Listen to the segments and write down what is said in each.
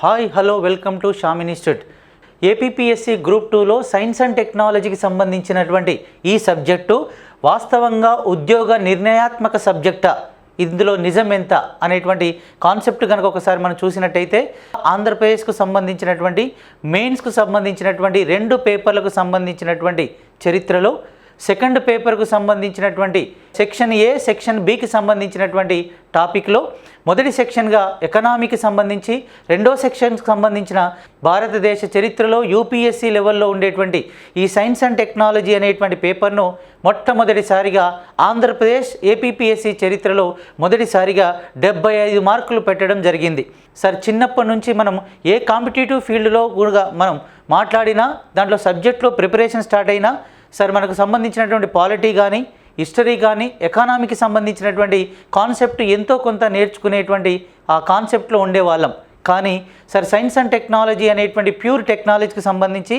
Hi hello welcome to Sham institute APPSC group టూలో science and టెక్నాలజీకి సంబంధించినటువంటి ఈ సబ్జెక్టు వాస్తవంగా ఉద్యోగ నిర్ణయాత్మక సబ్జెక్టా. ఇందులో నిజం ఎంత అనేటువంటి కాన్సెప్ట్ కనుక ఒకసారి మనం చూసినట్టయితే ఆంధ్రప్రదేశ్కు సంబంధించినటువంటి మెయిన్స్కు సంబంధించినటువంటి రెండు పేపర్లకు సంబంధించినటువంటి చరిత్రలో సెకండ్ పేపర్కు సంబంధించినటువంటి సెక్షన్ ఏ సెక్షన్ బికి సంబంధించినటువంటి టాపిక్లో మొదటి సెక్షన్గా ఎకనామీకి సంబంధించి రెండో సెక్షన్కి సంబంధించిన భారతదేశ చరిత్రలో యూపీఎస్సీ లెవెల్లో ఉండేటువంటి ఈ సైన్స్ అండ్ టెక్నాలజీ అనేటువంటి పేపర్ను మొట్టమొదటిసారిగా ఆంధ్రప్రదేశ్ ఏపీపీఎస్సీ చరిత్రలో మొదటిసారిగా డెబ్బై ఐదు మార్కులు పెట్టడం జరిగింది. సార్ చిన్నప్పటి నుంచి మనం ఏ కాంపిటేటివ్ ఫీల్డ్లో కూడా మనం మాట్లాడినా దాంట్లో సబ్జెక్ట్లో ప్రిపరేషన్ స్టార్ట్ అయినా సార్ మనకు సంబంధించినటువంటి పాలిటీ కానీ హిస్టరీ కానీ ఎకానమీకి సంబంధించినటువంటి కాన్సెప్ట్ ఎంతో కొంత నేర్చుకునేటువంటి ఆ కాన్సెప్ట్లో ఉండేవాళ్ళం. కానీ సార్ సైన్స్ అండ్ టెక్నాలజీ అనేటువంటి ప్యూర్ టెక్నాలజీకి సంబంధించి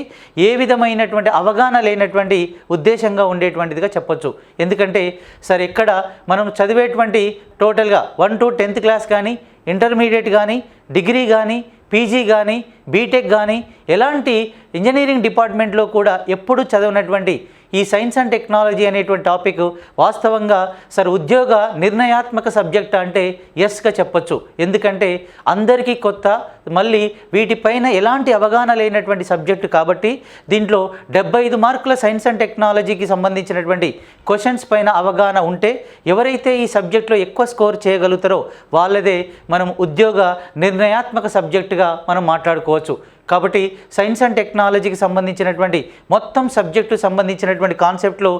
ఏ విధమైనటువంటి అవగాహన లేనటువంటి ఉద్దేశంగా ఉండేటువంటిదిగా చెప్పొచ్చు. ఎందుకంటే సార్ ఇక్కడ మనం చదివేటువంటి టోటల్గా వన్ టు టెన్త్ క్లాస్ కానీ ఇంటర్మీడియట్ కానీ డిగ్రీ కానీ పీజీ కానీ బీటెక్ కానీ ఎలాంటి ఇంజనీరింగ్ డిపార్ట్మెంట్లో కూడా ఎప్పుడు చదివినటువంటి ఈ సైన్స్ అండ్ టెక్నాలజీ అనేటువంటి టాపిక్ వాస్తవంగా సార్ ఉద్యోగ నిర్ణయాత్మక సబ్జెక్ట్ అంటే ఎస్గా చెప్పొచ్చు. ఎందుకంటే అందరికీ కొత్త మళ్ళీ వీటిపైన ఎలాంటి అవగాహన లేనటువంటి సబ్జెక్టు కాబట్టి దీంట్లో డెబ్బై ఐదు మార్కుల సైన్స్ అండ్ టెక్నాలజీకి సంబంధించినటువంటి క్వశ్చన్స్ పైన అవగాహన ఉంటే ఎవరైతే ఈ సబ్జెక్ట్లో ఎక్కువ స్కోర్ చేయగలుగుతారో వాళ్ళదే మనం ఉద్యోగ నిర్ణయాత్మక సబ్జెక్టుగా మనం మాట్లాడుకోవచ్చు. కాబట్టి సైన్స్ అండ్ టెక్నాలజీకి సంబంధించినటువంటి మొత్తం సబ్జెక్టు సంబంధించినటువంటి కాన్సెప్ట్లో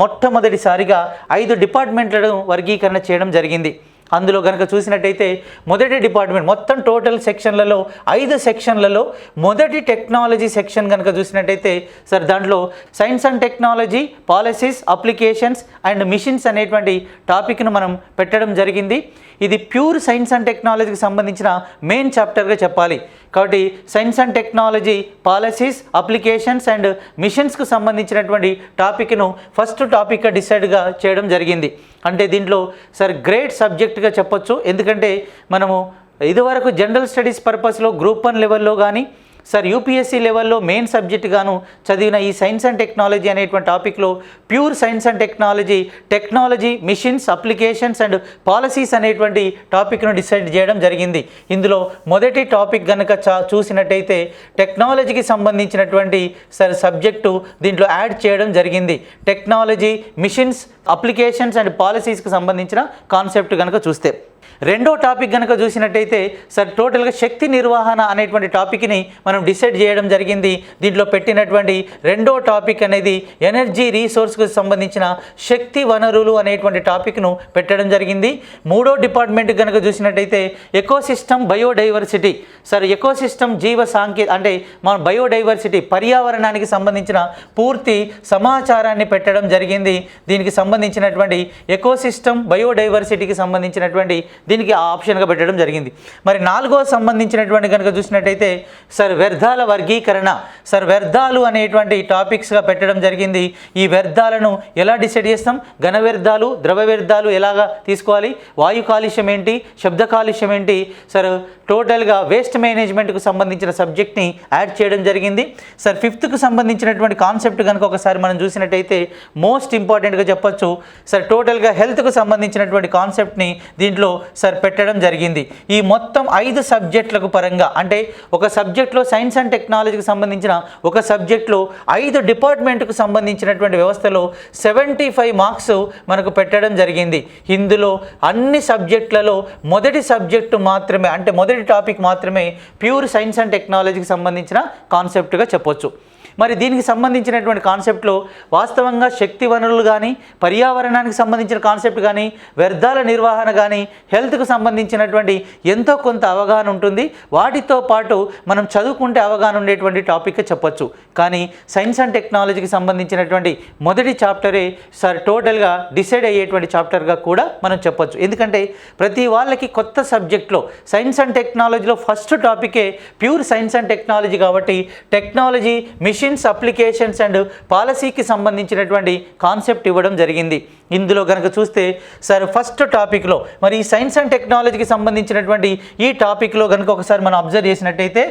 మొట్టమొదటిసారిగా ఐదు డిపార్ట్మెంట్లను వర్గీకరణ చేయడం జరిగింది. అందులో కనుక చూసినట్టయితే మొదటి డిపార్ట్మెంట్ మొత్తం టోటల్ సెక్షన్లలో ఐదు సెక్షన్లలో మొదటి టెక్నాలజీ సెక్షన్ కనుక చూసినట్టయితే సార్ దాంట్లో science and technology policies applications and missions అనేటువంటి టాపిక్ను మనం పెట్టడం జరిగింది. ఇది ప్యూర్ సైన్స్ అండ్ టెక్నాలజీకి సంబంధించిన మెయిన్ చాప్టర్గా చెప్పాలి. కాబట్టి science and technology policies applications and మిషన్స్కు సంబంధించినటువంటి టాపిక్ను ఫస్ట్ టాపిక్గా డిసైడ్గా చేయడం జరిగింది. అంటే దీంట్లో సార్ గ్రేట్ సబ్జెక్ట్గా చెప్పొచ్చు. ఎందుకంటే మనము ఇదివరకు జనరల్ స్టడీస్ పర్పస్లో గ్రూప్ వన్ లెవెల్లో కానీ సార్ యూపీఎస్సీ లెవెల్లో మెయిన్ సబ్జెక్ట్ గాను చదివిన ఈ సైన్స్ అండ్ టెక్నాలజీ అనేటువంటి టాపిక్లో pure science and technology technology missions applications and policies అనేటువంటి టాపిక్ను డిసైడ్ చేయడం జరిగింది. ఇందులో మొదటి టాపిక్ కనుక చా చూసినట్టయితే టెక్నాలజీకి సంబంధించినటువంటి సార్ సబ్జెక్టు దీంట్లో యాడ్ చేయడం జరిగింది. టెక్నాలజీ మిషన్స్ అప్లికేషన్స్ అండ్ పాలసీస్కి సంబంధించిన కాన్సెప్ట్ కనుక చూస్తే. రెండో టాపిక్ కనుక చూసినట్టయితే సార్ టోటల్గా శక్తి నిర్వహణ అనేటువంటి టాపిక్ని మనం డిసైడ్ చేయడం జరిగింది. దీంట్లో పెట్టినటువంటి రెండో టాపిక్ అనేది ఎనర్జీ రీసోర్స్కు సంబంధించిన శక్తి వనరులు అనేటువంటి టాపిక్ను పెట్టడం జరిగింది. మూడో డిపార్ట్మెంట్ కనుక చూసినట్టయితే ఎకోసిస్టమ్ బయోడైవర్సిటీ. సార్ ఎకోసిస్టమ్ జీవ సాంకే అంటే మన బయోడైవర్సిటీ పర్యావరణానికి సంబంధించిన పూర్తి సమాచారాన్ని పెట్టడం జరిగింది. దీనికి సంబంధించినటువంటి ఎకోసిస్టమ్ బయోడైవర్సిటీకి సంబంధించినటువంటి దీనికి ఆ ఆప్షన్గా పెట్టడం జరిగింది. మరి నాలుగో సంబంధించినటువంటి కనుక చూసినట్టయితే సార్ వ్యర్థాల వర్గీకరణ సార్ వ్యర్థాలు అనేటువంటి టాపిక్స్గా పెట్టడం జరిగింది. ఈ వ్యర్థాలను ఎలా డిసైడ్ చేస్తాం? ఘన వ్యర్థాలు ద్రవ వ్యర్థాలు ఎలాగా తీసుకోవాలి? వాయు కాలుష్యం ఏంటి? శబ్ద కాలుష్యం ఏంటి? సార్ టోటల్గా వేస్ట్ మేనేజ్మెంట్కు సంబంధించిన సబ్జెక్ట్ని యాడ్ చేయడం జరిగింది. సార్ ఫిఫ్త్కు సంబంధించినటువంటి కాన్సెప్ట్ కనుక ఒకసారి మనం చూసినట్టయితే మోస్ట్ ఇంపార్టెంట్గా చెప్పొచ్చు. సార్ టోటల్గా హెల్త్కు సంబంధించినటువంటి కాన్సెప్ట్ని దీంట్లో సార్ పెట్టడం జరిగింది. ఈ మొత్తం ఐదు సబ్జెక్టులకు పరంగా అంటే ఒక సబ్జెక్ట్లో సైన్స్ అండ్ టెక్నాలజీకి సంబంధించిన ఒక సబ్జెక్ట్లో ఐదు డిపార్ట్మెంట్కు సంబంధించినటువంటి వ్యవస్థలో సెవెంటీ ఫైవ్ మార్క్స్ మనకు పెట్టడం జరిగింది. ఇందులో అన్ని సబ్జెక్టులలో మొదటి సబ్జెక్టు మాత్రమే అంటే మొదటి టాపిక్ మాత్రమే ప్యూర్ సైన్స్ అండ్ టెక్నాలజీకి సంబంధించిన కాన్సెప్ట్గా చెప్పొచ్చు. మరి దీనికి సంబంధించినటువంటి కాన్సెప్ట్లో వాస్తవంగా శక్తి వనరులు కానీ పర్యావరణానికి సంబంధించిన కాన్సెప్ట్ కానీ వ్యర్థాల నిర్వహణ కానీ హెల్త్కు సంబంధించినటువంటి ఎంతో కొంత అవగాహన ఉంటుంది. వాటితో పాటు మనం చదువుకుంటే అవగాహన ఉండేటువంటి టాపిక్ చెప్పొచ్చు. కానీ సైన్స్ అండ్ టెక్నాలజీకి సంబంధించినటువంటి మొదటి చాప్టరే సార్ టోటల్గా డిసైడ్ అయ్యేటువంటి చాప్టర్గా కూడా మనం చెప్పొచ్చు. ఎందుకంటే ప్రతి వాళ్ళకి కొత్త సబ్జెక్ట్లో సైన్స్ అండ్ టెక్నాలజీలో ఫస్ట్ టాపికే ప్యూర్ సైన్స్ అండ్ టెక్నాలజీ కాబట్టి technology mission questions applications and పాలసీకి సంబంధించినటువంటి కాన్సెప్ట్ ఇవ్వడం జరిగింది. ఇందులో కనుక చూస్తే సార్ ఫస్ట్ టాపిక్లో మరి ఈ సైన్స్ అండ్ టెక్నాలజీకి సంబంధించినటువంటి ఈ టాపిక్లో కనుక ఒకసారి మనం అబ్జర్వ్ చేసినట్టయితే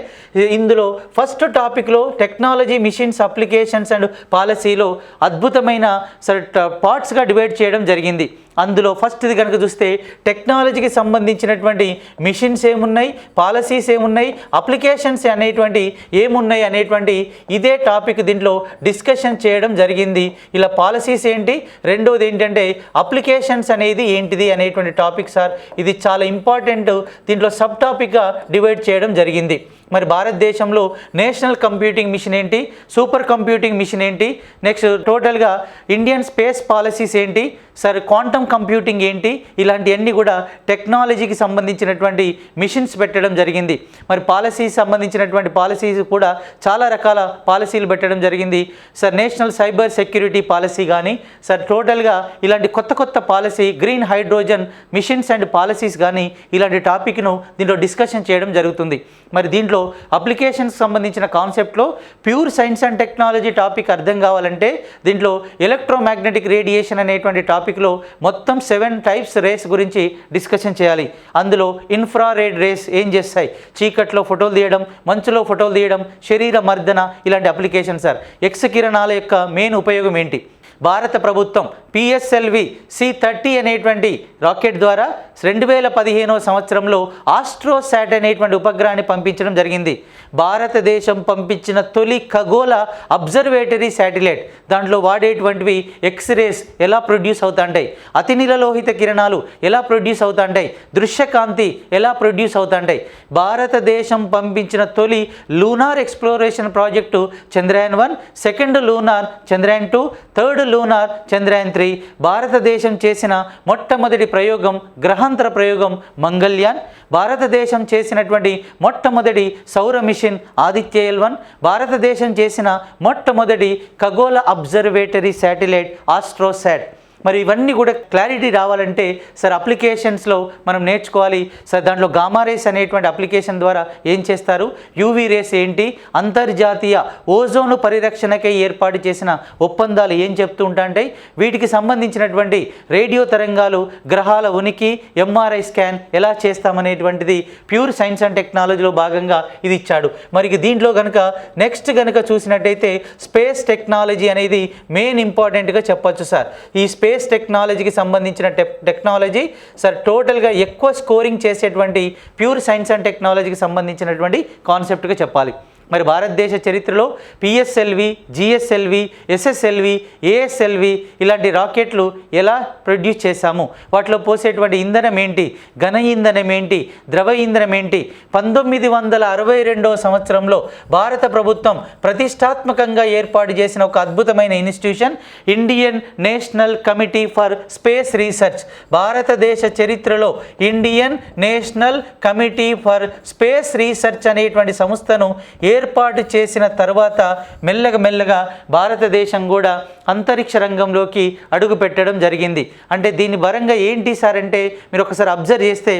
ఇందులో ఫస్ట్ టాపిక్లో టెక్నాలజీ మిషన్స్ అప్లికేషన్స్ అండ్ పాలసీలో అద్భుతమైన సార్ పార్ట్స్గా డివైడ్ చేయడం జరిగింది. అందులో ఫస్ట్ది కనుక చూస్తే టెక్నాలజీకి సంబంధించినటువంటి మిషన్స్ ఏమున్నాయి పాలసీస్ ఏమున్నాయి అప్లికేషన్స్ అనేటువంటి ఏమున్నాయి అనేటువంటి ఇదే టాపిక్ దీంట్లో డిస్కషన్ చేయడం జరిగింది. ఇలా పాలసీస్ ఏంటి? రెండోది ఏంటంటే అప్లికేషన్స్ అనేది ఏంటిది అనేటువంటి టాపిక్ సార్ ఇది చాలా ఇంపార్టెంట్ దీంట్లో సబ్ టాపిక్గా డివైడ్ చేయడం జరిగింది. మరి భారతదేశంలో నేషనల్ కంప్యూటింగ్ మిషన్ ఏంటి? సూపర్ కంప్యూటింగ్ మిషన్ ఏంటి? నెక్స్ట్ టోటల్గా ఇండియన్ స్పేస్ పాలసీస్ ఏంటి? సరే క్వాంటమ్ కంప్యూటింగ్ ఏంటి? ఇలాంటివన్నీ కూడా టెక్నాలజీకి సంబంధించినటువంటి మిషన్స్ పెట్టడం జరిగింది. మరి పాలసీస్ సంబంధించినటువంటి పాలసీస్ కూడా చాలా రకాల పాలసీలు పెట్టడం జరిగింది. Sir national cyber security policy కానీ సార్ టోటల్గా ఇలాంటి కొత్త కొత్త policy green hydrogen missions and policies కానీ ఇలాంటి టాపిక్ను దీంట్లో డిస్కషన్ చేయడం జరుగుతుంది. మరి దీంట్లో అప్లికేషన్స్ సంబంధించిన కాన్సెప్ట్లో pure science and technology topic అర్థం కావాలంటే దీంట్లో ఎలక్ట్రోమాగ్నెటిక్ రేడియేషన్ అనేటువంటి టాపిక్లో మొత్తం సెవెన్ టైప్స్ రేస్ గురించి డిస్కషన్ చేయాలి. అందులో ఇన్ఫ్రారెడ్ రేస్ ఏం చేస్తాయి? చీకట్లో ఫోటోలు తీయడం మంచులో ఫోటోలు తీయడం శరీర మర్దన ఇలాంటి అప్లికేషన్ సార్ ఎక్స్ కిరణాల యొక్క మెయిన్ ఉపయోగం ఏంటి? భారత ప్రభుత్వం పిఎస్ఎల్వి సి థర్టీ అనేటువంటి రాకెట్ ద్వారా రెండు వేల పదిహేనవ సంవత్సరంలో ఆస్ట్రోసాట్ అనేటువంటి ఉపగ్రహాన్ని పంపించడం జరిగింది. భారతదేశం పంపించిన తొలి ఖగోళ అబ్జర్వేటరీ శాటిలైట్. దాంట్లో వాడేటువంటివి ఎక్స్రేస్ ఎలా ప్రొడ్యూస్ అవుతాంటాయి? అతి నీలలోహిత కిరణాలు ఎలా ప్రొడ్యూస్ అవుతాంటాయి? దృశ్యకాంతి ఎలా ప్రొడ్యూస్ అవుతాంటాయి? భారతదేశం పంపించిన తొలి lunar exploration project Chandrayaan one second lunar Chandrayaan two third lunar Chandrayaan three భారతదేశం చేసిన మొట్టమొదటి ప్రయోగం గ్రహాంతర ప్రయోగం మంగళ్యాన్. భారతదేశం చేసినటువంటి మొట్టమొదటి సౌర మిషన్ ఆదిత్య ఎల్ వన్. భారతదేశం చేసిన మొట్టమొదటి ఖగోళ అబ్జర్వేటరీ శాటిలైట్ ఆస్ట్రోసాట్. మరి ఇవన్నీ కూడా క్లారిటీ రావాలంటే సార్ అప్లికేషన్స్లో మనం నేర్చుకోవాలి. సార్ దాంట్లో గామా రేస్ అనేటువంటి అప్లికేషన్ ద్వారా ఏం చేస్తారు? యూవీ రేస్ ఏంటి? అంతర్జాతీయ ఓజోను పరిరక్షణకై ఏర్పాటు చేసిన ఒప్పందాలు ఏం చెప్తూ ఉంటాయంటే వీటికి సంబంధించినటువంటి రేడియో తరంగాలు గ్రహాల ఉనికి ఎంఆర్ఐ స్కాన్ ఎలా చేస్తామనేటువంటిది ప్యూర్ సైన్స్ అండ్ టెక్నాలజీలో భాగంగా ఇది ఇచ్చాడు. మరి దీంట్లో కనుక నెక్స్ట్ కనుక చూసినట్టయితే స్పేస్ టెక్నాలజీ అనేది మెయిన్ ఇంపార్టెంట్గా చెప్పచ్చు సార్. ఈ స్పేస్ టెక్నాలజీకి సంబంధించిన టెక్ టెక్నాలజీ సార్ టోటల్గా ఎక్కువ స్కోరింగ్ చేసేటువంటి ప్యూర్ సైన్స్ అండ్ టెక్నాలజీకి సంబంధించినటువంటి కాన్సెప్ట్గా చెప్పాలి. మరి భారతదేశ చరిత్రలో పిఎస్ఎల్వి జిఎస్ఎల్వి ఎస్ఎస్ఎల్వి ఏఎస్ఎల్వి ఇలాంటి రాకెట్లు ఎలా ప్రొడ్యూస్ చేశాము? వాటిలో పోసేటువంటి ఇంధనం ఏంటి? ఘన ఇంధనం ఏంటి? ద్రవ ఇంధనం ఏంటి? పంతొమ్మిది వందల అరవై రెండవ సంవత్సరంలో భారత ప్రభుత్వం ప్రతిష్టాత్మకంగా ఏర్పాటు చేసిన ఒక అద్భుతమైన institution Indian National Committee for Space Research. భారతదేశ చరిత్రలో Indian National Committee for Space Research అనేటువంటి సంస్థను ఏ ఏర్పాటు చేసిన తర్వాత మెల్లగా మెల్లగా భారతదేశం కూడా అంతరిక్ష రంగంలోకి అడుగు పెట్టడం జరిగింది. అంటే దీని పరంగా ఏంటి సార్ అంటే మీరు ఒకసారి అబ్జర్వ్ చేస్తే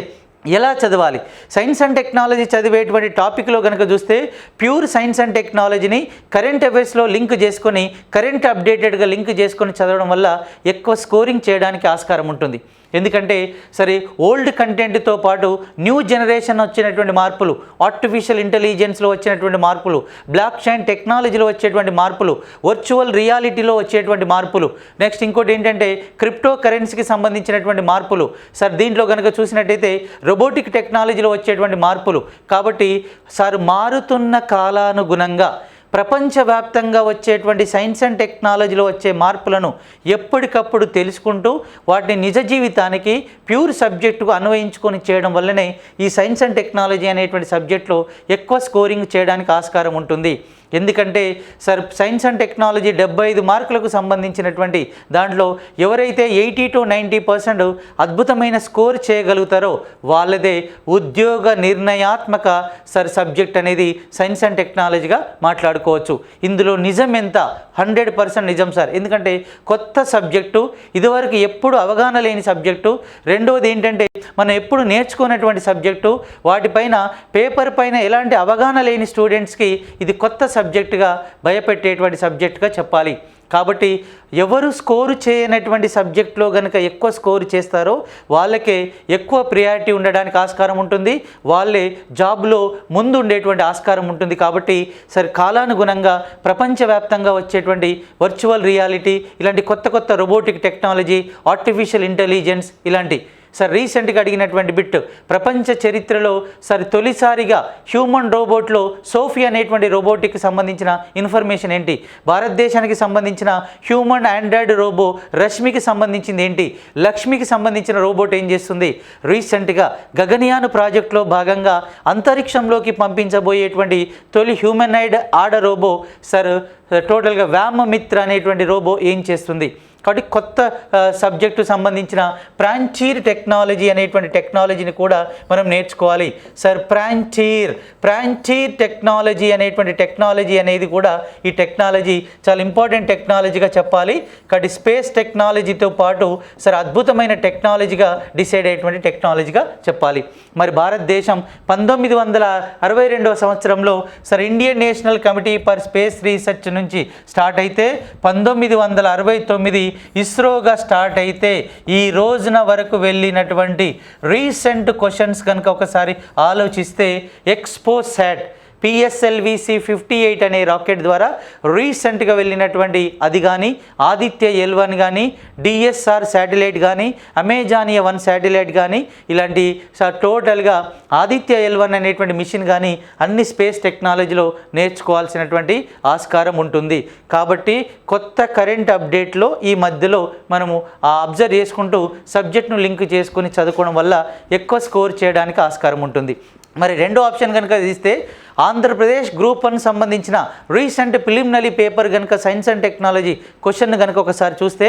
ఎలా చదవాలి? సైన్స్ అండ్ టెక్నాలజీ చదివేటువంటి టాపిక్లో కనుక చూస్తే ప్యూర్ సైన్స్ అండ్ టెక్నాలజీని కరెంట్ అఫైర్స్లో లింక్ చేసుకొని కరెంట్ అప్డేటెడ్గా లింక్ చేసుకొని చదవడం వల్ల ఎక్కువ స్కోరింగ్ చేయడానికి ఆస్కారం ఉంటుంది. ఎందుకంటే సరే ఓల్డ్ కంటెంట్తో పాటు న్యూ జనరేషన్ వచ్చినటువంటి మార్పులు ఆర్టిఫిషియల్ ఇంటెలిజెన్స్లో వచ్చినటువంటి మార్పులు బ్లాక్ చైన్ టెక్నాలజీలో వచ్చేటువంటి మార్పులు వర్చువల్ రియాలిటీలో వచ్చేటువంటి మార్పులు నెక్స్ట్ ఇంకోటి ఏంటంటే క్రిప్టో కరెన్సీకి సంబంధించినటువంటి మార్పులు. సార్ దీంట్లో కనుక చూసినట్టయితే రోబోటిక్ టెక్నాలజీలో వచ్చేటువంటి మార్పులు. కాబట్టి సార్ మారుతున్న కాలానుగుణంగా ప్రపంచవ్యాప్తంగా వచ్చేటువంటి సైన్స్ అండ్ టెక్నాలజీలో వచ్చే మార్పులను ఎప్పటికప్పుడు తెలుసుకుంటూ వాటిని నిజ జీవితానికి ప్యూర్ సబ్జెక్టుకు అన్వయించుకొని చేయడం వల్లనే ఈ సైన్స్ అండ్ టెక్నాలజీ అనేటువంటి సబ్జెక్టులో ఎక్కువ స్కోరింగ్ చేయడానికి ఆస్కారం ఉంటుంది. ఎందుకంటే సార్ సైన్స్ అండ్ టెక్నాలజీ డెబ్బై ఐదు మార్కులకు సంబంధించినటువంటి దాంట్లో ఎవరైతే ఎయిటీ టు నైంటీ పర్సెంట్ అద్భుతమైన స్కోర్ చేయగలుగుతారో వాళ్ళదే ఉద్యోగ నిర్ణయాత్మక సార్ సబ్జెక్ట్ అనేది సైన్స్ అండ్ టెక్నాలజీగా మాట్లాడుకోవచ్చు. ఇందులో నిజం ఎంత? హండ్రెడ్ పర్సెంట్ నిజం సార్. ఎందుకంటే కొత్త సబ్జెక్టు ఇదివరకు ఎప్పుడు అవగాహన లేని సబ్జెక్టు రెండవది ఏంటంటే మనం ఎప్పుడు నేర్చుకున్నటువంటి సబ్జెక్టు వాటిపైన పేపర్ పైన ఎలాంటి అవగాహన లేని స్టూడెంట్స్కి ఇది కొత్త సబ్జెక్టుగా భయపెట్టేటువంటి సబ్జెక్టుగా చెప్పాలి. కాబట్టి ఎవరు స్కోరు చేయనటువంటి సబ్జెక్ట్లో కనుక ఎక్కువ స్కోరు చేస్తారో వాళ్ళకే ఎక్కువ ప్రియారిటీ ఉండడానికి ఆస్కారం ఉంటుంది. వాళ్ళే జాబ్లో ముందు ఉండేటువంటి ఆస్కారం ఉంటుంది. కాబట్టి సరే కాలానుగుణంగా ప్రపంచవ్యాప్తంగా వచ్చేటువంటి వర్చువల్ రియాలిటీ ఇలాంటి కొత్త కొత్త రోబోటిక్ టెక్నాలజీ ఆర్టిఫిషియల్ ఇంటెలిజెన్స్ ఇలాంటి సార్ రీసెంట్గా అడిగినటువంటి బిట్ ప్రపంచ చరిత్రలో సార్ తొలిసారిగా హ్యూమన్ రోబోట్లో సోఫీ అనేటువంటి రోబోటిక్కి సంబంధించిన ఇన్ఫర్మేషన్ ఏంటి? భారతదేశానికి సంబంధించిన హ్యూమన్ ఆండ్రాయిడ్ రోబో రష్మికి సంబంధించింది ఏంటి? లక్ష్మికి సంబంధించిన రోబోట్ ఏం చేస్తుంది? రీసెంట్గా గగనయాన్ ప్రాజెక్టులో భాగంగా అంతరిక్షంలోకి పంపించబోయేటువంటి తొలి హ్యూమనైడ్ ఆడ రోబో సార్ టోటల్గా వ్యామమిత్ర అనేటువంటి రోబో ఏం చేస్తుంది? కాబట్టి కొత్త సబ్జెక్టు సంబంధించిన ప్రాంచీర్ టెక్నాలజీ అనేటువంటి టెక్నాలజీని కూడా మనం నేర్చుకోవాలి. సార్ ప్రాంచీర్ ప్రాంచీర్ టెక్నాలజీ అనేటువంటి టెక్నాలజీ అనేది కూడా ఈ టెక్నాలజీ చాలా ఇంపార్టెంట్ టెక్నాలజీగా చెప్పాలి. కాబట్టి స్పేస్ టెక్నాలజీతో పాటు సార్ అద్భుతమైన టెక్నాలజీగా డిసైడ్ అయ్యేటువంటి టెక్నాలజీగా చెప్పాలి. మరి భారతదేశం పంతొమ్మిది వందల అరవై రెండవ సంవత్సరంలో sir Indian National Committee for Space Research నుంచి స్టార్ట్ అయితే పంతొమ్మిది వందల అరవై తొమ్మిది ఇస్రోగా స్టార్ట్ అయితే ఈ రోజున వరకు వెళ్ళినటువంటి రీసెంట్ క్వశ్చన్స్ కనుక ఒకసారి ఆలోచిస్తే XPoSat PSLV C fifty eight అనే రాకెట్ ద్వారా రీసెంట్గా వెళ్ళినటువంటి అది కానీ ఆదిత్య ఎల్ వన్ కానీ డిఎస్ఆర్ శాటిలైట్ కానీ అమెజానియా వన్ శాటిలైట్ కానీ ఇలాంటి టోటల్గా ఆదిత్య ఎల్ వన్ అనేటువంటి మిషన్ కానీ అన్ని స్పేస్ టెక్నాలజీలో నేర్చుకోవాల్సినటువంటి ఆస్కారం ఉంటుంది. కాబట్టి కొత్త కరెంట్ అప్డేట్లో ఈ మధ్యలో మనము ఆ అబ్జర్వ్ చేసుకుంటూ సబ్జెక్ట్ను లింక్ చేసుకుని చదువుకోవడం వల్ల ఎక్కువ స్కోర్ చేయడానికి ఆస్కారం ఉంటుంది. మరి రెండో ఆప్షన్ కనుక తీస్తే ఆంధ్రప్రదేశ్ గ్రూప్ వన్ సంబంధించిన రీసెంట్ ప్రిలిమినరీ పేపర్ కనుక సైన్స్ అండ్ టెక్నాలజీ క్వశ్చన్ కనుక ఒకసారి చూస్తే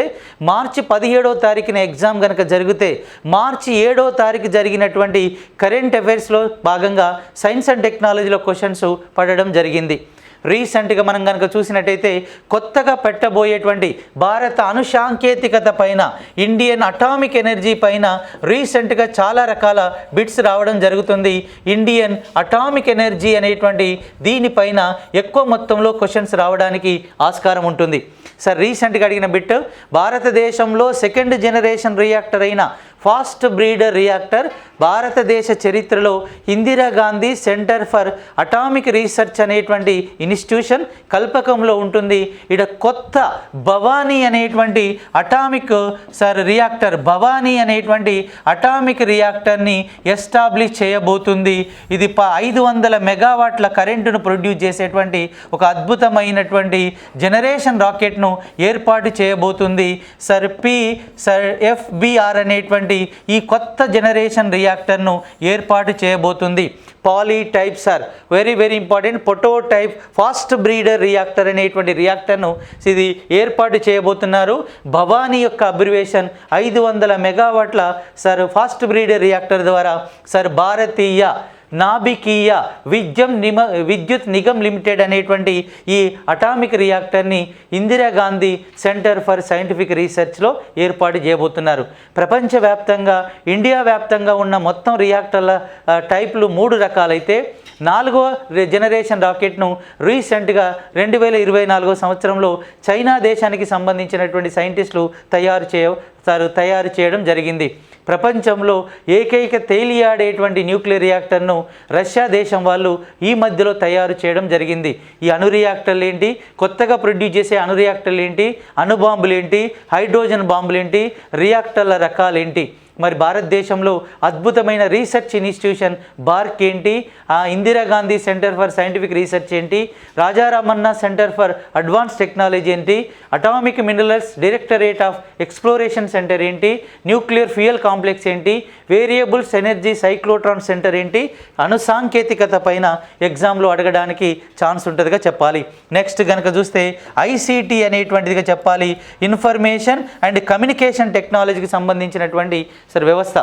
మార్చి పదిహేడో తారీఖున ఎగ్జామ్ కనుక జరిగితే మార్చి ఏడో తారీఖు జరిగినటువంటి కరెంట్ అఫైర్స్లో భాగంగా సైన్స్ అండ్ టెక్నాలజీలో క్వశ్చన్స్ పడడం జరిగింది. రీసెంట్గా మనం కనుక చూసినట్టయితే కొత్తగా పెట్టబోయేటువంటి భారత అనుసాంకేతికత పైన ఇండియన్ అటామిక్ ఎనర్జీ పైన రీసెంట్గా చాలా రకాల బిట్స్ రావడం జరుగుతుంది. ఇండియన్ అటామిక్ ఎనర్జీ అనేటువంటి దీనిపైన ఎక్కువ మొత్తంలో క్వశ్చన్స్ రావడానికి ఆస్కారం ఉంటుంది. సార్ రీసెంట్గా అడిగిన బిట్ భారతదేశంలో సెకండ్ జనరేషన్ రియాక్టర్ అయిన ఫాస్ట్ బ్రీడర్ రియాక్టర్ భారతదేశ చరిత్రలో Indira Gandhi centre for atomic research అనేటువంటి ఇన్స్టిట్యూషన్ కల్పకంలో ఉంటుంది. ఇక్కడ కొత్త భవానీ అనేటువంటి అటామిక్ సార్ రియాక్టర్ భవానీ అనేటువంటి అటామిక్ రియాక్టర్ని ఎస్టాబ్లిష్ చేయబోతుంది. ఇది ప ఐదు వందల మెగావాట్ల కరెంటును ప్రొడ్యూస్ చేసేటువంటి ఒక అద్భుతమైనటువంటి జనరేషన్ రాకెట్ను ఏర్పాటు చేయబోతుంది. సర్ పి సర్ ఎఫ్బిఆర్ అనేటువంటి ఈ కొత్త జనరేషన్ రియాక్టర్ను ఏర్పాటు చేయబోతుంది. Poly type sir. Very very important prototype fast breeder reactor అనేటువంటి రియాక్టర్ను ఇది ఏర్పాటు చేయబోతున్నారు. భవానీ యొక్క అబ్రివేషన్ ఐదు వందల మెగావాట్ల సార్ ఫాస్ట్ బ్రీడర్ రియాక్టర్ ద్వారా సార్ భారతీయ నాభికీయ విద్యం నిమ విద్యుత్ నిగమ్ లిమిటెడ్ అనేటువంటి ఈ అటామిక్ రియాక్టర్ని ఇందిరాగాంధీ సెంటర్ ఫర్ సైంటిఫిక్ రీసెర్చ్లో ఏర్పాటు చేయబోతున్నారు. ప్రపంచవ్యాప్తంగా ఇండియా వ్యాప్తంగా ఉన్న మొత్తం రియాక్టర్ల టైప్లు మూడు రకాలైతే నాలుగో జనరేషన్ రాకెట్ను రీసెంట్గా రెండు వేల ఇరవై నాలుగో సంవత్సరంలో చైనా దేశానికి సంబంధించినటువంటి సైంటిస్టులు తయారు చేయ తయారు చేయడం జరిగింది. ప్రపంచంలో ఏకైక తేలియాడేటువంటి న్యూక్లియర్ రియాక్టర్ను రష్యా దేశం వాళ్ళు ఈ మధ్యలో తయారు చేయడం జరిగింది. ఈ అణు రియాక్టర్లు ఏంటి? కొత్తగా ప్రొడ్యూస్ చేసే అణు రియాక్టర్లు ఏంటి? అణు బాంబులు ఏంటి? హైడ్రోజన్ బాంబులు ఏంటి? రియాక్టర్ల రకాలు ఏంటి? మరి భారతదేశంలో అద్భుతమైన రీసెర్చ్ ఇన్స్టిట్యూషన్ బార్క్ ఏంటి? Indira Gandhi centre for scientific research ఏంటి? Raja Ramanna centre for advance technology ఏంటి? Atomic minerals directorate of exploration centre ఏంటి? న్యూక్లియర్ ఫ్యూయల్ కాంప్లెక్స్ ఏంటి? వేరియబుల్స్ ఎనర్జీ సైక్లోట్రాన్ సెంటర్ ఏంటి? అణు సాంకేతికత పైన ఎగ్జామ్లో అడగడానికి ఛాన్స్ ఉంటుందిగా చెప్పాలి. నెక్స్ట్ కనుక చూస్తే ఐసీటీ అనేటువంటిదిగా చెప్పాలి. ఇన్ఫర్మేషన్ అండ్ కమ్యూనికేషన్ టెక్నాలజీకి సంబంధించినటువంటి సరే వ్యవస్థ.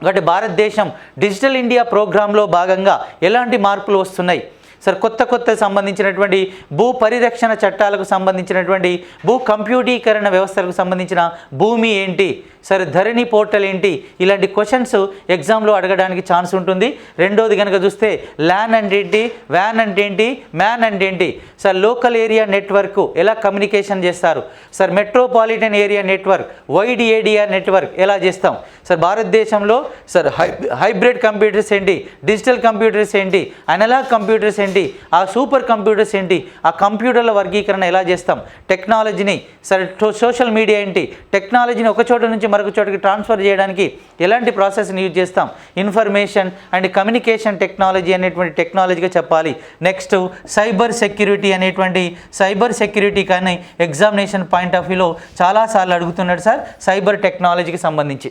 కాబట్టి భారతదేశం డిజిటల్ ఇండియా ప్రోగ్రాంలో భాగంగా ఎలాంటి మార్పులు వస్తున్నాయి? సార్ కొత్త కొత్త సంబంధించినటువంటి భూ పరిరక్షణ చట్టాలకు సంబంధించినటువంటి భూ కంప్యూటీకరణ వ్యవస్థలకు సంబంధించిన భూమి ఏంటి సరే ధరణి పోర్టల్ ఏంటి ఇలాంటి క్వశ్చన్స్ ఎగ్జామ్లో అడగడానికి ఛాన్స్ ఉంటుంది. రెండోది కనుక చూస్తే ల్యాన్ అంటే ఏంటి వ్యాన్ అంటే ఏంటి మ్యాన్ అంటే ఏంటి? సార్ లోకల్ ఏరియా నెట్వర్క్ ఎలా కమ్యూనికేషన్ చేస్తారు? Sir metropolitan area network wide area network ఎలా చేస్తాం? సార్ భారతదేశంలో సార్ హై హైబ్రిడ్ కంప్యూటర్స్ ఏంటి డిజిటల్ కంప్యూటర్స్ ఏంటి అనలాగ్ కంప్యూటర్స్ ఏంటి ఆ సూపర్ కంప్యూటర్స్ ఏంటి? ఆ కంప్యూటర్ల వర్గీకరణ ఎలా చేస్తాం? టెక్నాలజీని సరే సోషల్ మీడియా ఏంటి? టెక్నాలజీని ఒక చోట నుంచి మరొక చోటకి ట్రాన్స్ఫర్ చేయడానికి ఎలాంటి ప్రాసెస్ని యూజ్ చేస్తాం? ఇన్ఫర్మేషన్ అండ్ కమ్యూనికేషన్ టెక్నాలజీ అనేటువంటి టెక్నాలజీగా చెప్పాలి. నెక్స్ట్ సైబర్ సెక్యూరిటీ అనేటువంటి సైబర్ సెక్యూరిటీ కానీ ఎగ్జామినేషన్ పాయింట్ ఆఫ్ వ్యూలో చాలాసార్లు అడుగుతున్నాడు సార్ సైబర్ టెక్నాలజీకి సంబంధించి.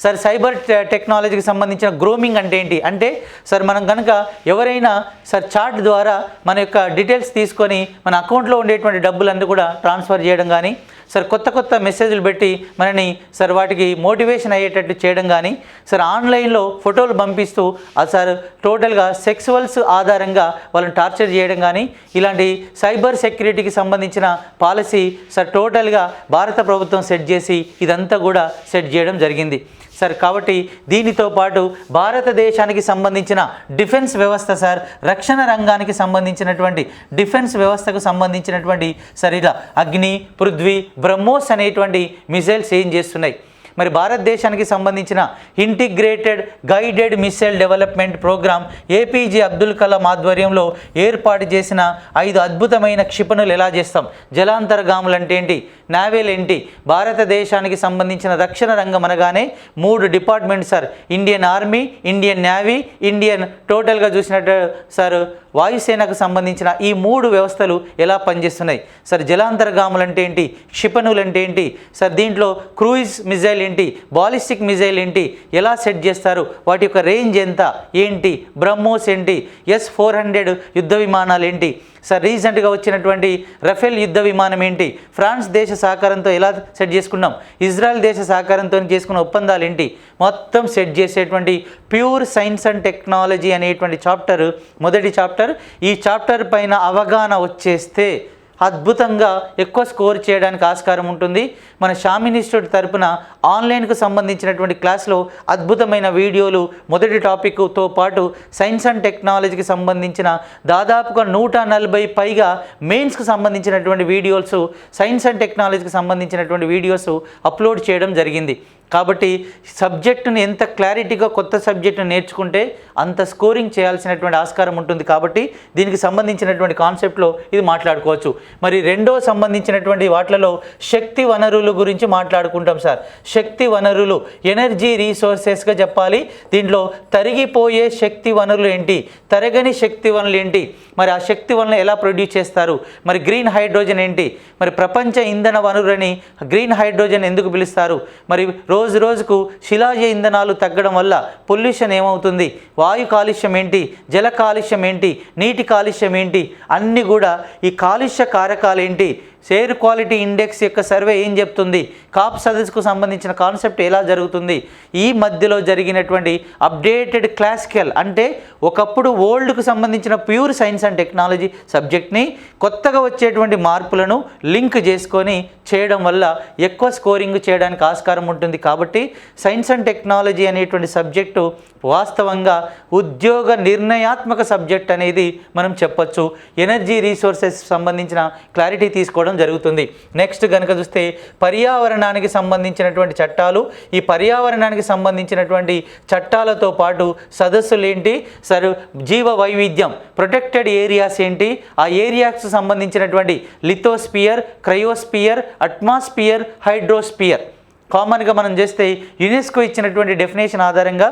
సార్ సైబర్ టెక్నాలజీకి సంబంధించిన గ్రోమింగ్ అంటే ఏంటి? అంటే సార్ మనం కనుక ఎవరైనా సార్ చాట్ ద్వారా మన యొక్క డీటెయిల్స్ తీసుకొని మన అకౌంట్లో ఉండేటువంటి డబ్బులన్నీ కూడా ట్రాన్స్ఫర్ చేయడం కానీ సార్ కొత్త కొత్త మెసేజ్లు పెట్టి మనని సార్ వాటికి మోటివేషన్ అయ్యేటట్టు చేయడం కానీ సార్ ఆన్లైన్లో ఫోటోలు పంపిస్తూ ఆ సార్ టోటల్గా సెక్సువల్స్ ఆధారంగా వాళ్ళని టార్చర్ చేయడం కానీ ఇలాంటి సైబర్ సెక్యూరిటీకి సంబంధించిన పాలసీ సార్ టోటల్గా భారత ప్రభుత్వం సెట్ చేసి ఇదంతా కూడా సెట్ చేయడం జరిగింది. సార్ కాబట్టి దీనితో పాటు భారతదేశానికి సంబంధించిన డిఫెన్స్ వ్యవస్థ సార్ రక్షణ రంగానికి సంబంధించినటువంటి డిఫెన్స్ వ్యవస్థకు సంబంధించినటువంటి సార్ ఇలా అగ్ని పృథ్వీ బ్రహ్మోస్ అనేటువంటి మిసైల్స్ ఏం చేస్తున్నాయి? మరి భారతదేశానికి సంబంధించిన integrated guided missile development programme APJ Abdul Kalam ఆధ్వర్యంలో ఏర్పాటు చేసిన ఐదు అద్భుతమైన క్షిపణులు ఎలా చేస్తాం? జలాంతర్గాములు అంటే ఏంటి? నావేల్ ఏంటి? భారతదేశానికి సంబంధించిన రక్షణ రంగం అనగానే మూడు department sir. Indian army Indian navy Indian టోటల్గా చూసినట్టు సార్ వాయుసేనకు సంబంధించిన ఈ మూడు వ్యవస్థలు ఎలా పనిచేస్తున్నాయి? సార్ జలాంతర్గాములు అంటే ఏంటి? క్షిపణులు అంటే ఏంటి? సార్ దీంట్లో క్రూయిజ్ మిజైల్ ఏంటి? బాలిస్టిక్ మిజైల్ ఏంటి? ఎలా సెట్ చేస్తారు? వాటి యొక్క రేంజ్ ఎంత? ఏంటి? బ్రహ్మోస్ ఏంటి? ఎస్ ఫోర్ హండ్రెడ్ యుద్ధ విమానాలు ఏంటి? సార్ రీసెంట్గా వచ్చినటువంటి రఫేల్ యుద్ధ విమానం ఏంటి? ఫ్రాన్స్ దేశ సహకారంతో ఎలా సెట్ చేసుకున్నాం? ఇజ్రాయెల్ దేశ సహకారంతో చేసుకున్న ఒప్పందాలు ఏంటి? మొత్తం సెట్ చేసేటువంటి ప్యూర్ సైన్స్ అండ్ టెక్నాలజీ అనేటువంటి చాప్టర్ మొదటి చాప్టర్. ఈ చాప్టర్ పైన అవగాహన వచ్చేస్తే అద్భుతంగా ఎక్కువ స్కోర్ చేయడానికి ఆస్కారం ఉంటుంది. మన షామ్ ఇన్స్టిట్యూట్ తరపున ఆన్లైన్కు సంబంధించినటువంటి క్లాస్లో అద్భుతమైన వీడియోలు మొదటి టాపిక్తో పాటు సైన్స్ అండ్ టెక్నాలజీకి సంబంధించిన దాదాపుగా నూట నలభై పైగా మెయిన్స్కి సంబంధించినటువంటి వీడియోస్ సైన్స్ అండ్ టెక్నాలజీకి సంబంధించినటువంటి వీడియోస్ అప్లోడ్ చేయడం జరిగింది. కాబట్టి సబ్జెక్టును ఎంత క్లారిటీగా కొత్త సబ్జెక్టును నేర్చుకుంటే అంత స్కోరింగ్ చేయాల్సినటువంటి ఆస్కారం ఉంటుంది కాబట్టి దీనికి సంబంధించినటువంటి కాన్సెప్ట్లో ఇది మాట్లాడుకోవచ్చు. మరి రెండో సంబంధించినటువంటి వాటిలలో శక్తి వనరుల గురించి మాట్లాడుకుంటాం సార్. శక్తి వనరులు ఎనర్జీ రీసోర్సెస్గా చెప్పాలి. దీంట్లో తరిగిపోయే శక్తి వనరులు ఏంటి? తరగని శక్తి వనరులు ఏంటి? మరి ఆ శక్తి వనరులు ఎలా ప్రొడ్యూస్ చేస్తారు? మరి గ్రీన్ హైడ్రోజన్ ఏంటి? మరి ప్రపంచ ఇంధన వనరులని గ్రీన్ హైడ్రోజన్ ఎందుకు పిలుస్తారు? మరి రోజు రోజుకు శిలాజ ఇంధనాలు తగ్గడం వల్ల పొల్యూషన్ ఏమవుతుంది? వాయు కాలుష్యం ఏంటి? జల కాలుష్యం ఏంటి? నీటి కాలుష్యం ఏంటి? అన్నీ కూడా ఈ కాలుష్య కారకాలు ఏంటి? షేర్ క్వాలిటీ ఇండెక్స్ యొక్క సర్వే ఏం చెప్తుంది? కాప్ సదస్సుకు సంబంధించిన కాన్సెప్ట్ ఎలా జరుగుతుంది? ఈ మధ్యలో జరిగినటువంటి అప్డేటెడ్ క్లాసికల్ అంటే ఒకప్పుడు ఓల్డ్కు సంబంధించిన ప్యూర్ సైన్స్ అండ్ టెక్నాలజీ సబ్జెక్ట్ని కొత్తగా వచ్చేటువంటి మార్పులను లింక్ చేసుకొని చేయడం వల్ల ఎక్కువ స్కోరింగ్ చేయడానికి ఆస్కారం ఉంటుంది. కాబట్టి సైన్స్ అండ్ టెక్నాలజీ అనేటువంటి సబ్జెక్టు వాస్తవంగా ఉద్యోగ నిర్ణయాత్మక సబ్జెక్ట్ అనేది మనం చెప్పొచ్చు. ఎనర్జీ రీసోర్సెస్ సంబంధించిన క్లారిటీ తీసుకోవడం జరుగుతుంది. నెక్స్ట్ కనుక చూస్తే పర్యావరణానికి సంబంధించినటువంటి చట్టాలు ఈ పర్యావరణానికి సంబంధించినటువంటి చట్టాలతో పాటు సదస్సులు ఏంటి? సరే జీవ వైవిధ్యం ప్రొటెక్టెడ్ ఏరియాస్ ఏంటి? ఆ ఏరియాస్ సంబంధించినటువంటి లిథోస్పియర్ క్రయోస్పియర్ అట్మాస్పియర్ హైడ్రోస్పియర్ కామన్గా మనం చేస్తే యునెస్కో ఇచ్చినటువంటి డెఫినేషన్ ఆధారంగా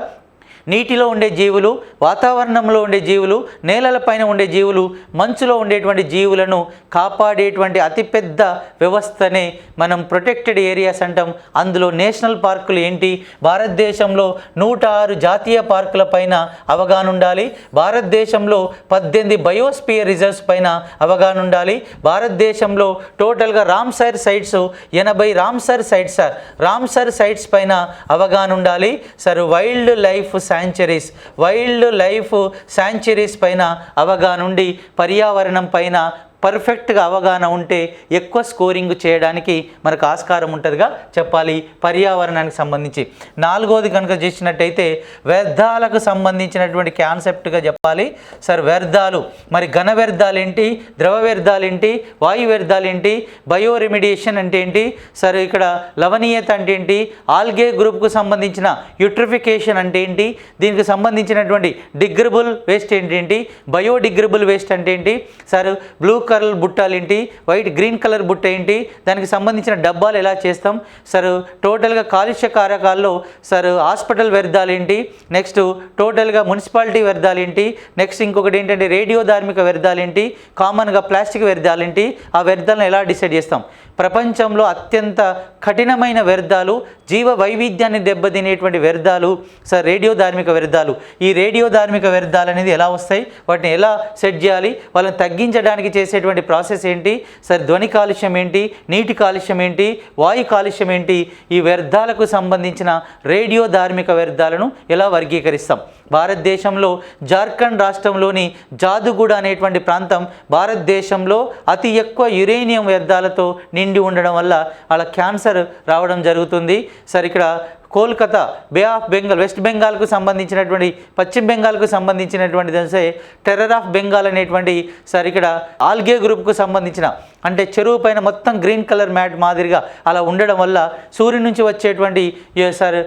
నీటిలో ఉండే జీవులు వాతావరణంలో ఉండే జీవులు నేలలపైన ఉండే జీవులు మంచులో ఉండేటువంటి జీవులను కాపాడేటువంటి అతిపెద్ద వ్యవస్థనే మనం ప్రొటెక్టెడ్ ఏరియాస్ అంటాం. అందులో నేషనల్ పార్కులు ఏంటి? భారతదేశంలో నూట ఆరు జాతీయ పార్కుల పైన అవగాహన ఉండాలి భారతదేశంలో పద్దెనిమిది బయోస్పియర్ రిజర్వ్స్ పైన అవగాహన ఉండాలి భారతదేశంలో టోటల్గా రామ్సర్ సైట్స్ ఎనభై Ramsar sites sir. Ramsar sites పైన అవగాహన ఉండాలి sir wild life sanctuaries wild life sanctuaries పైన అవగాహన ఉండి పర్యావరణం పైన పర్ఫెక్ట్గా అవగాహన ఉంటే ఎక్కువ స్కోరింగ్ చేయడానికి మనకు ఆస్కారం ఉంటుందిగా చెప్పాలి పర్యావరణానికి సంబంధించి. నాలుగోది కనుక చూసినట్టయితే వ్యర్థాలకు సంబంధించినటువంటి కాన్సెప్ట్గా చెప్పాలి. సార్ వ్యర్థాలు మరి ఘన వ్యర్థాలు ఏంటి ద్రవ వ్యర్థాలు ఏంటి వాయు వ్యర్థాలు ఏంటి బయో రెమిడియేషన్ అంటే ఏంటి సార్ ఇక్కడ లవణీయత అంటే ఏంటి ఆల్గే గ్రూప్కు సంబంధించిన యూట్రిఫికేషన్ అంటే ఏంటి దీనికి సంబంధించినటువంటి డిగ్రబుల్ వేస్ట్ ఏంటి బయోడిగ్రబుల్ వేస్ట్ అంటే ఏంటి సార్ బ్లూ కలర్ బుట్టాలు ఏంటి? వైట్ గ్రీన్ కలర్ బుట్ట ఏంటి? దానికి సంబంధించిన డబ్బాలు ఎలా చేస్తాం? సార్ టోటల్గా కాలుష్య కారకాల్లో సార్ హాస్పిటల్ వ్యర్థాలు ఏంటి? నెక్స్ట్ టోటల్గా మున్సిపాలిటీ వ్యర్థాలు ఏంటి? నెక్స్ట్ ఇంకొకటి ఏంటంటే రేడియో ధార్మిక వ్యర్థాలు ఏంటి? కామన్గా ప్లాస్టిక్ వ్యర్థాలు ఏంటి? ఆ వ్యర్థాలను ఎలా డిసైడ్ చేస్తాం? ప్రపంచంలో అత్యంత కఠినమైన వ్యర్థాలు జీవ వైవిధ్యాన్ని దెబ్బతినేటువంటి వ్యర్థాలు సార్ రేడియో ధార్మిక వ్యర్థాలు. ఈ రేడియో ధార్మిక వ్యర్థాలు అనేది ఎలా వస్తాయి? వాటిని ఎలా సెట్ చేయాలి? వాళ్ళని తగ్గించడానికి చేసే చేసేటువంటి ప్రాసెస్ ఏంటి? సార్ ధ్వని కాలుష్యం ఏంటి? నీటి కాలుష్యం ఏంటి? వాయు కాలుష్యం ఏంటి? ఈ వ్యర్థాలకు సంబంధించిన రేడియో ధార్మిక వ్యర్థాలను ఎలా వర్గీకరిస్తాం? భారతదేశంలో జార్ఖండ్ రాష్ట్రంలోని జాదుగూడ అనేటువంటి ప్రాంతం భారతదేశంలో అతి ఎక్కువ యురేనియం వ్యర్థాలతో నిండి ఉండడం వల్ల అలా క్యాన్సర్ రావడం జరుగుతుంది. సరే ఇక్కడ Kolkata Bay of Bengal west బెంగాల్కు సంబంధించినటువంటి పశ్చిమ బెంగాల్కు సంబంధించినటువంటి దశే టెర్రర్ ఆఫ్ బెంగాల్ అనేటువంటి సార్ ఇక్కడ ఆల్గే గ్రూప్కు సంబంధించిన అంటే చెరువు పైన మొత్తం గ్రీన్ కలర్ మ్యాట్ మాదిరిగా అలా ఉండడం వల్ల సూర్యుడి నుంచి వచ్చేటువంటి సార్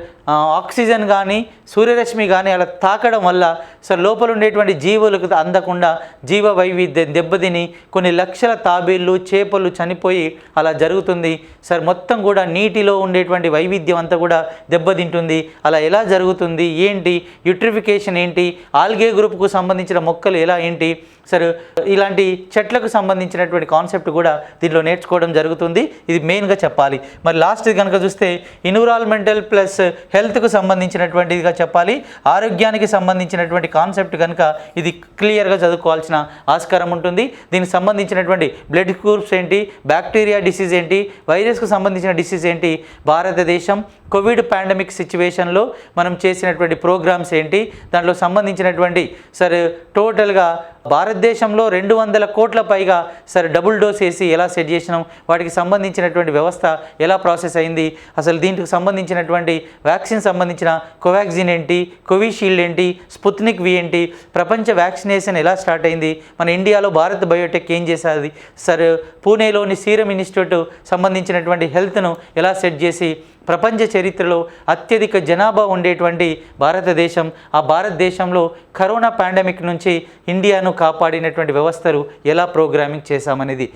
ఆక్సిజన్ కానీ సూర్యరశ్మి కానీ అలా తాకడం వల్ల సార్ లోపల ఉండేటువంటి జీవులకు అందకుండా జీవ వైవిధ్యం దెబ్బతిని కొన్ని లక్షల తాబేళ్ళు చేపలు చనిపోయి అలా జరుగుతుంది. సార్ మొత్తం కూడా నీటిలో ఉండేటువంటి వైవిధ్యం అంతా కూడా దెబ్బతింటుంది. అలా ఎలా జరుగుతుంది? ఏంటి? యూట్రిఫికేషన్ ఏంటి? ఆల్గే గ్రూప్కు సంబంధించిన మొక్కలు ఎలా ఏంటి? సరే ఇలాంటి చెట్లకు సంబంధించినటువంటి కాన్సెప్ట్ కూడా దీనిలో నేర్చుకోవడం జరుగుతుంది. ఇది మెయిన్గా చెప్పాలి. మరి లాస్ట్ కనుక చూస్తే ఇన్విరాన్మెంటల్ ప్లస్ హెల్త్కు సంబంధించినటువంటిదిగా చెప్పాలి. ఆరోగ్యానికి సంబంధించినటువంటి కాన్సెప్ట్ కనుక ఇది క్లియర్గా చదువుకోవాల్సిన ఆస్కారం ఉంటుంది. దీనికి సంబంధించినటువంటి బ్లడ్ గ్రూప్స్ ఏంటి? బ్యాక్టీరియా డిసీజ్ ఏంటి? వైరస్కు సంబంధించిన డిసీజ్ ఏంటి? భారతదేశం కోవిడ్ పాండమిక్ సిచ్యువేషన్లో మనం చేసినటువంటి ప్రోగ్రామ్స్ ఏంటి? దాంట్లో సంబంధించినటువంటి సరే టోటల్గా భారతదేశంలో రెండు వందల కోట్ల పైగా సరే డబుల్ డోస్ వేసి ఎలా సెట్ చేసినాం? వాటికి సంబంధించినటువంటి వ్యవస్థ ఎలా ప్రాసెస్ అయింది? అసలు దీనికి సంబంధించినటువంటి వ్యాక్సిన్ సంబంధించిన కోవాక్సిన్ ఏంటి? కోవిషీల్డ్ ఏంటి? స్పుత్నిక్ వి ఏంటి? ప్రపంచ వ్యాక్సినేషన్ ఎలా స్టార్ట్ అయింది? మన ఇండియాలో భారత్ బయోటెక్ ఏం చేసేది సరే పూణేలోని సీరం ఇన్స్టిట్యూట్ సంబంధించినటువంటి హెల్త్ను ఎలా సెట్ చేసి ప్రపంచ చరిత్రలో అత్యధిక జనాభా ఉండేటువంటి భారతదేశం ఆ భారతదేశంలో కరోనా పాండమిక్ నుంచి ఇండియాను కాపాడినటువంటి వ్యవస్థలు ఎలా ప్రోగ్రామింగ్ చేశామనేది.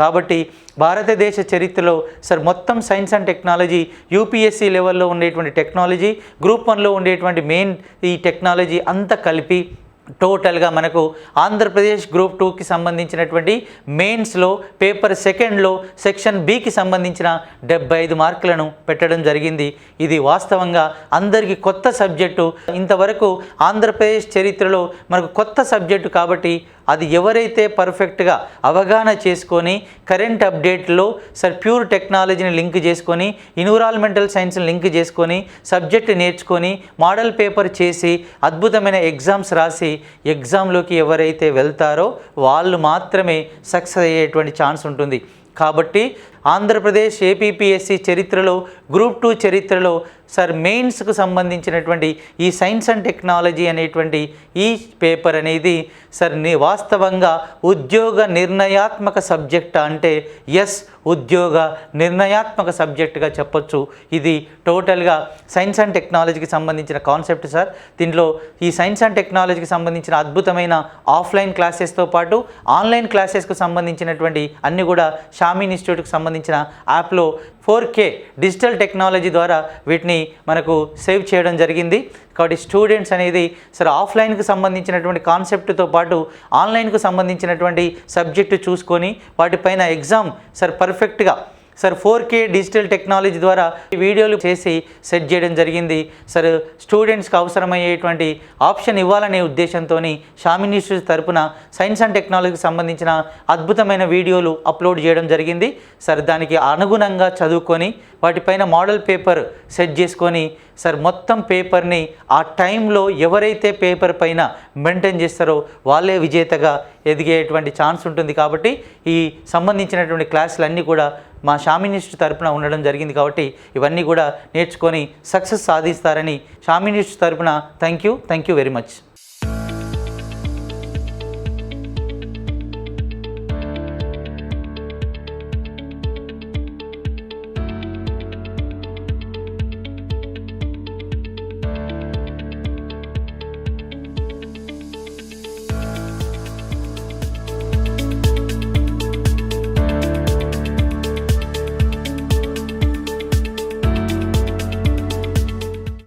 కాబట్టి భారతదేశ చరిత్రలో సార్ మొత్తం సైన్స్ అండ్ టెక్నాలజీ యూపీఎస్సీ లెవెల్లో ఉండేటువంటి టెక్నాలజీ గ్రూప్ వన్లో ఉండేటువంటి మెయిన్ ఈ టెక్నాలజీ అంతా కలిపి టోటల్గా మనకు ఆంధ్రప్రదేశ్ గ్రూప్ టూకి సంబంధించినటువంటి మెయిన్స్లో పేపర్ సెకండ్లో సెక్షన్ బికి సంబంధించిన డెబ్బై ఐదు మార్కులను పెట్టడం జరిగింది. ఇది వాస్తవంగా అందరికీ కొత్త సబ్జెక్టు. ఇంతవరకు ఆంధ్రప్రదేశ్ చరిత్రలో మనకు కొత్త సబ్జెక్టు కాబట్టి అది ఎవరైతే పర్ఫెక్ట్గా అవగాహన చేసుకొని కరెంట్ అప్డేట్లో సార్ ప్యూర్ టెక్నాలజీని లింక్ చేసుకొని ఇన్విరాన్మెంటల్ సైన్స్ని లింక్ చేసుకొని సబ్జెక్ట్ నేర్చుకొని మోడల్ పేపర్ చేసి అద్భుతమైన ఎగ్జామ్స్ రాసి ఎగ్జామ్లోకి ఎవరైతే వెళ్తారో వాళ్ళు మాత్రమే సక్సెస్ అయ్యేటువంటి ఛాన్స్ ఉంటుంది. కాబట్టి ఆంధ్రప్రదేశ్ ఏపీపీఎస్సి చరిత్రలో గ్రూప్ టూ చరిత్రలో సార్ మెయిన్స్కు సంబంధించినటువంటి ఈ సైన్స్ అండ్ టెక్నాలజీ అనేటువంటి ఈ పేపర్ అనేది సార్ వాస్తవంగా ఉద్యోగ నిర్ణయాత్మక సబ్జెక్ట్ అంటే ఎస్ ఉద్యోగ నిర్ణయాత్మక సబ్జెక్టుగా చెప్పొచ్చు. ఇది టోటల్గా సైన్స్ అండ్ టెక్నాలజీకి సంబంధించిన కాన్సెప్ట్ సార్. దీంట్లో ఈ సైన్స్ అండ్ టెక్నాలజీకి సంబంధించిన అద్భుతమైన ఆఫ్లైన్ క్లాసెస్తో పాటు ఆన్లైన్ క్లాసెస్కు సంబంధించినటువంటి అన్ని కూడా షామీన్ ఇన్స్టిట్యూట్కి సంబంధించి సంబంధించిన యాప్లో ఫోర్ కే డిజిటల్ టెక్నాలజీ ద్వారా వీటిని మనకు సేవ్ చేయడం జరిగింది. కాబట్టి స్టూడెంట్స్ అనేది సరే ఆఫ్లైన్కి సంబంధించినటువంటి కాన్సెప్ట్తో పాటు ఆన్లైన్కు సంబంధించినటువంటి సబ్జెక్టు చూసుకొని వాటిపైన ఎగ్జామ్ సరే పర్ఫెక్ట్గా sir four K digital technology ద్వారా ఈ వీడియోలు చేసి సెట్ చేయడం జరిగింది. సార్ స్టూడెంట్స్కి అవసరమయ్యేటువంటి ఆప్షన్ ఇవ్వాలనే ఉద్దేశంతో షామి ఇన్స్టిట్యూట్ తరపున సైన్స్ అండ్ టెక్నాలజీకి సంబంధించిన అద్భుతమైన వీడియోలు అప్లోడ్ చేయడం జరిగింది. సార్ దానికి అనుగుణంగా చదువుకొని వాటిపైన మోడల్ పేపర్ సెట్ చేసుకొని సార్ మొత్తం పేపర్ని ఆ టైంలో ఎవరైతే పేపర్ పైన మెయింటైన్ చేస్తారో వాళ్ళే విజేతగా ఎదిగేటువంటి ఛాన్స్ ఉంటుంది కాబట్టి ఈ సంబంధించినటువంటి క్లాసులన్నీ కూడా మా షామినిస్ట్ తరపున ఉండడం జరిగింది కాబట్టి ఇవన్నీ కూడా నేర్చుకొని సక్సెస్ సాధిస్తారని షామినిస్ట్ తరపున thank you thank you very much.